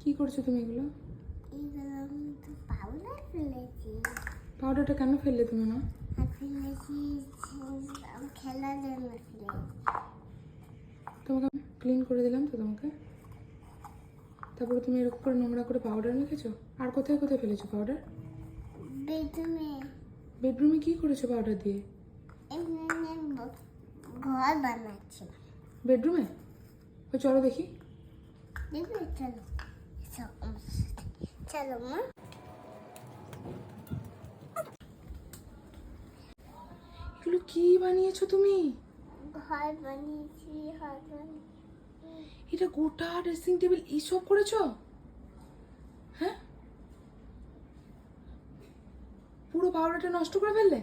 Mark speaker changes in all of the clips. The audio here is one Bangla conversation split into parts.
Speaker 1: কি করছ তুমি এগুলো? পাউডারটা কেন ফেললে তুমি
Speaker 2: ফেলেছি
Speaker 1: তোমাকে ক্লিন করে দিলাম তো তোমাকে। তারপরে তুমি এরকম করে নোংরা করে পাউডার মেখেছো আর কোথায় কোথায় ফেলেছো পাউডার
Speaker 2: বেডরুমে
Speaker 1: বেডরুমে কি করেছ পাউডার দিয়ে?
Speaker 2: ঘর বানাচ্ছি।
Speaker 1: বেডরুমে ওই চলো দেখি।
Speaker 2: দেখবে চলো। চলো মা
Speaker 1: এগুলো কি বানিয়েছো তুমি?
Speaker 2: ঘর বানিয়েছি ঘর
Speaker 1: এটা গোটা ড্রেসিং টেবিল এইসব করেছ? হ্যাঁ? পুরো পাউডারটা নষ্ট করে ফেললে?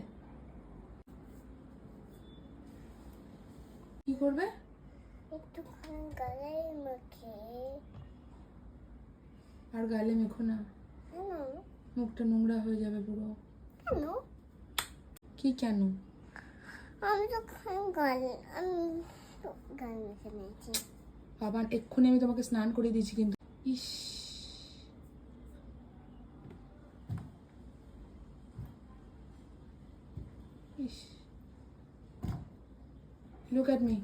Speaker 1: কি করবে?
Speaker 2: একটুখানি গালায় মাখে
Speaker 1: আর গালে মেখো না। মুখটা নোংরা হয়ে যাবে পুরো। কি কেন?
Speaker 2: আমি তো গাল আমি গাল মেখে নিয়েছি।
Speaker 1: বাবা এক্ষুনি আমি তোমাকে স্নান করে দিয়েছি কিন্তু। ইস। ইস। লুক অ্যাট মি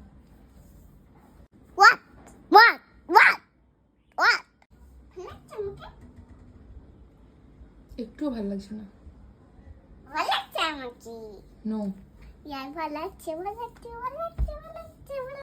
Speaker 1: একটুও ভালো লাগছে না।
Speaker 2: ভালো লাগছে আমাকে?
Speaker 1: নো
Speaker 2: ইয়ার ভালো লাগছে ভালো লাগছে ভালো লাগছে ভালো লাগছে ভালো